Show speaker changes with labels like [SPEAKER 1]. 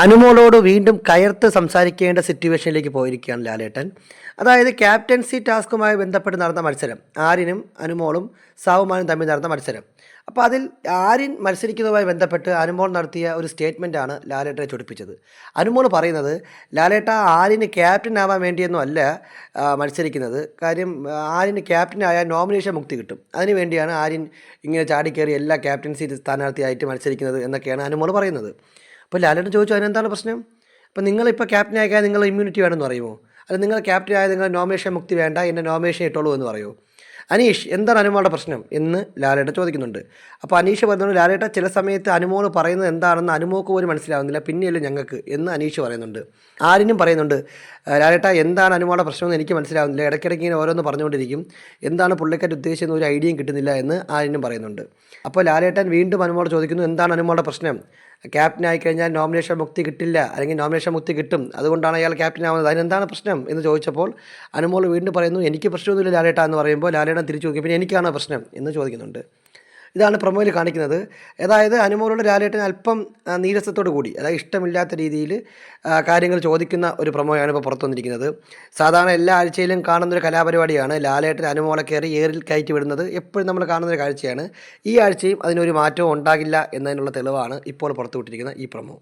[SPEAKER 1] അനുമോളോട് വീണ്ടും കയർത്ത് സംസാരിക്കേണ്ട സിറ്റുവേഷനിലേക്ക് പോയിരിക്കുകയാണ് ലാലേട്ടൻ. അതായത് ക്യാപ്റ്റൻസി ടാസ്കുമായി ബന്ധപ്പെട്ട് നടന്ന മത്സരം. ആരിനും അനുമോളും സാവുമാനും തമ്മിൽ നടന്ന മത്സരം. അപ്പോൾ അതിൽ ആര്യൻ മത്സരിക്കുന്നതുമായി ബന്ധപ്പെട്ട് അനുമോൾ നടത്തിയ ഒരു സ്റ്റേറ്റ്മെന്റാണ് ലാലേട്ടനെ ചൊടിപ്പിച്ചത്. അനുമോൾ പറയുന്നത് ലാലേട്ട ആര്യന് ക്യാപ്റ്റൻ ആവാൻ വേണ്ടിയൊന്നും അല്ല മത്സരിക്കുന്നത്. കാര്യം ആരിന് ക്യാപ്റ്റൻ ആയാൽ നോമിനേഷൻ മുക്തി കിട്ടും. അതിന് വേണ്ടിയാണ് ആരിൻ ഇങ്ങനെ ചാടിക്കയറി എല്ലാ ക്യാപ്റ്റൻസി സ്ഥാനാർത്ഥിയായിട്ട് മത്സരിക്കുന്നത് എന്നൊക്കെയാണ് അനുമോൾ പറയുന്നത്. അപ്പോൾ ലാലേട്ടൻ ചോദിച്ചു അതിനെന്താണ് പ്രശ്നം? അപ്പോൾ നിങ്ങളിപ്പോൾ ക്യാപ്റ്റൻ ആയാൽ നിങ്ങൾ ഇമ്മ്യൂണിറ്റി വേണമെന്ന് പറയുമോ? അല്ല നിങ്ങൾ ക്യാപ്റ്റൻ ആയ നിങ്ങൾ നോമിനേഷൻ മുക്തി വേണ്ട എന്നെ നോമിനേഷൻ ഇട്ടോളൂ എന്ന് പറയുമോ? അനീഷ് എന്താണ് അനുമോളുടെ പ്രശ്നം? എന്ന് ലാലേട്ട ചോദിക്കുന്നുണ്ട്. അപ്പോൾ അനീഷ് പറയുന്നുണ്ട് ലാലേട്ട ചില സമയത്ത് അനുമോൾ പറയുന്നത് എന്താണെന്ന് അനുമോക്ക് പോലും മനസ്സിലാവുന്നില്ല പിന്നെയല്ലേ ഞങ്ങൾക്ക്? എന്ന് അനീഷ് പറയുന്നുണ്ട്. ആരിനും പറയുന്നുണ്ട് "ആ, ലാലേട്ട എന്താണ് അനുമോളുടെ പ്രശ്നമെന്ന് എനിക്ക് മനസ്സിലാവുന്നില്ല. ഇടയ്ക്കിടയ്ക്ക് ഇങ്ങനെ ഓരോന്ന് പറഞ്ഞുകൊണ്ടിരിക്കും. എന്താണ് പുള്ളിക്കാരുടെ ഉദ്ദേശിച്ചെന്ന് ഒരു ഐഡിയയും കിട്ടുന്നില്ല എന്ന് ആരിനും പറയുന്നുണ്ട്. അപ്പോൾ ലാലേട്ടൻ വീണ്ടും അനുമോട് ചോദിക്കുന്നു എന്താണ് അനുമോളുടെ പ്രശ്നം? ക്യാപ്റ്റൻ ആയി കഴിഞ്ഞാൽ നോമിനേഷൻ മുക്തി കിട്ടില്ല. അല്ലെങ്കിൽ നോമിനേഷൻ മുക്തി കിട്ടും. അതുകൊണ്ടാണ് അയാൾ ക്യാപ്റ്റൻ ആവുന്നത്. അതിനെന്താണ് പ്രശ്നം എന്ന് ചോദിച്ചപ്പോൾ അനുമോൾ വീണ്ടും പറയുന്നു എനിക്ക് പ്രശ്നമൊന്നുമില്ല ലാലേട്ട എന്ന് പറയുമ്പോൾ ലാലേട്ടൻ തിരിച്ചു നോക്കി. പിന്നെ എനിക്കാണ് പ്രശ്നം എന്ന് ചോദിക്കുന്നുണ്ട്. ഇതാണ് പ്രൊമോയിൽ കാണിക്കുന്നത്. അതായത് അനുമോളുടെ ലാലേട്ടൻ അല്പം നീരസത്തോടു കൂടി അതായത് ഇഷ്ടമില്ലാത്ത രീതിയിൽ കാര്യങ്ങൾ ചോദിക്കുന്ന ഒരു പ്രൊമോയാണ് ഇപ്പോൾ പുറത്തു വന്നിരിക്കുന്നത്. സാധാരണ എല്ലാ ആഴ്ചയിലും കാണുന്ന ഒരു കലാപരിപാടിയാണ് ലാലേട്ടൻ അനുമോളെ കയറി ഏറിൽ കയറ്റി വിടുന്നത്. എപ്പോഴും നമ്മൾ കാണുന്ന ഒരു കാഴ്ചയാണ്. ഈ ആഴ്ചയും അതിനൊരു മാറ്റവും ഉണ്ടാകില്ല എന്നതിനുള്ള തെളിവാണ് ഇപ്പോൾ പുറത്തുവിട്ടിരിക്കുന്ന ഈ പ്രൊമോ.